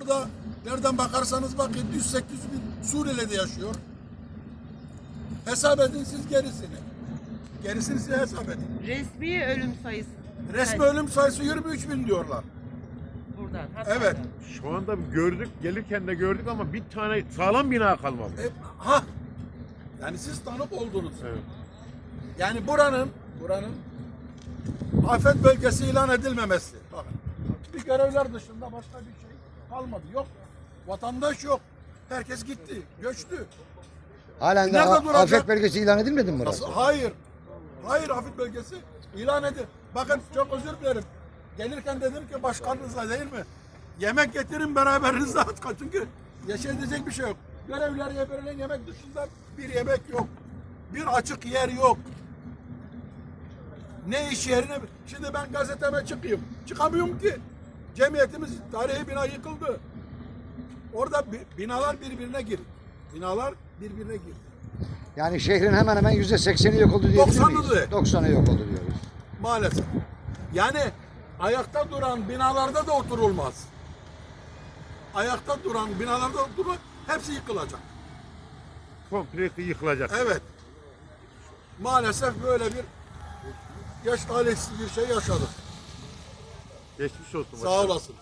Burada nereden bakarsanız bakın 100-800 bin Suriyeli de yaşıyor. Hesap edin siz gerisini. Gerisini siz hesap edin. Resmi ölüm sayısı. Resmi Evet, ölüm sayısı 23 bin diyorlar. Buradan. Hatay'dan. Evet. Şu anda gördük, gelirken de gördük ama bir tane sağlam bina kalmadı. E, ha. Yani siz tanık oldunuz. Evet. Yani buranın buranın afet bölgesi ilan edilmemesi. Bakın. Bir görevler dışında başka bir şey kalmadı. Yok. Vatandaş yok. Herkes gitti. Göçtü. Halen de Nerede a- duracak? afet bölgesi ilan edilmedi mi burası? Nasıl? Hayır. Hayır afet bölgesi ilan edin. Bakın çok özür dilerim. Gelirken dedim ki başkanınıza değil mi? Yemek getirin beraberinize at. Çünkü yaşayacak bir şey yok. Görevliye verilen yemek dışında bir yemek yok. Bir açık yer yok. Ne iş yerine... Şimdi ben gazeteme çıkayım. Çıkamıyorum ki. Cemiyetimiz tarihi bina yıkıldı. Orada bi- binalar birbirine girdi. Binalar birbirine girdi. Yani şehrin hemen hemen yüzde sekseni yok oldu diyebilir 90'ı miyiz? de. 90'ı yok oldu diyoruz. Maalesef. Yani ayakta duran binalarda da oturulmaz. Ayakta duran binalarda oturmak hepsi yıkılacak. Komple yıkılacak. Evet. Maalesef böyle bir yaş talihsiz bir şey yaşadık. Geçmiş olsun. Sağ olasın.